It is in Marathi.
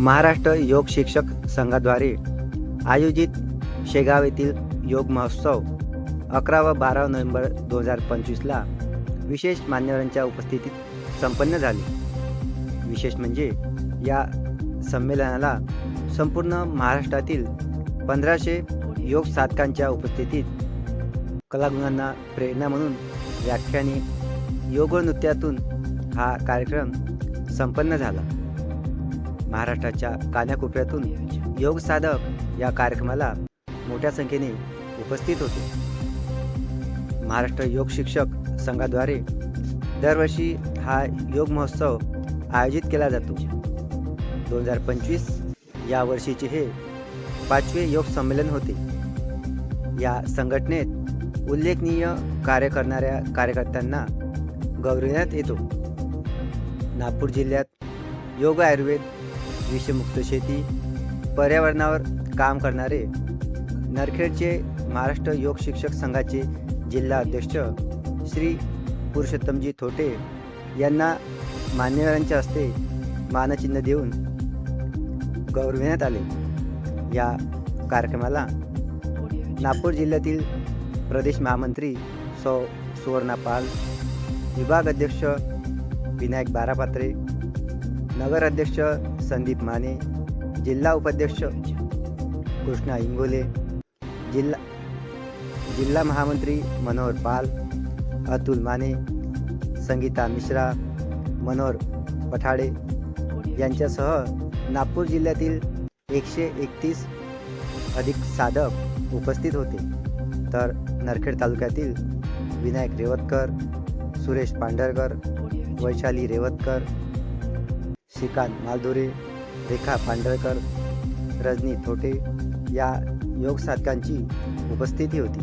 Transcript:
महाराष्ट्र योग शिक्षक संघाद्वारे आयोजित शेगाव येथील योग महोत्सव अकरा व बारा नोव्हेंबर दोन हजार पंचवीसला विशेष मान्यवरांच्या उपस्थितीत संपन्न झाले. विशेष म्हणजे या संमेलनाला संपूर्ण महाराष्ट्रातील पंधराशे योग साधकांच्या उपस्थितीत कलागुणांना प्रेरणा म्हणून व्याख्याने योग नृत्यातून हा कार्यक्रम संपन्न झाला. महाराष्ट्राच्या कानाकोपऱ्यातून योग साधक या कार्यक्रमाला मोठ्या संख्येने उपस्थित होते. महाराष्ट्र योग शिक्षक संघाद्वारे दरवर्षी हा योग महोत्सव आयोजित केला जातो. दोन हजार पंचवीस या वर्षीचे हे पाचवे योग संमेलन होते. या संघटनेत उल्लेखनीय कार्य करणाऱ्या कार्यकर्त्यांना गौरविण्यात येतो. नागपूर जिल्ह्यात योग आयुर्वेद विषमुक्त शेती पर्यावरणावर काम करणारे नरखेडचे महाराष्ट्र योग शिक्षक संघाचे जिल्हा अध्यक्ष श्री पुरुषोत्तमजी थोटे यांना मान्यवरांच्या हस्ते मानचिन्ह देऊन गौरविण्यात आले. या कार्यक्रमाला नागपूर जिल्ह्यातील प्रदेश महामंत्री सौ सुवर्णा पाल विभाग अध्यक्ष विनायक बारापात्रे नगर अध्यक्ष संदीप माने जिल्हा उपाध्यक्ष कृष्णा इंगोले जिल्हा जिल्हा महामंत्री मनोहर पाल अतुल माने संगीता मिश्रा मनोहर पठाडे यांच्यासह नागपूर जिल्ह्यातील एकशे एकतीस अधिक साधक उपस्थित होते. तर नरखेड तालुक्यातील विनायक रेवतकर सुरेश पांढरकर वैशाली रेवतकर श्रीकांत मालधुरे रेखा पांढरकर रजनी थोटे या योगसाधकांची उपस्थिती होती.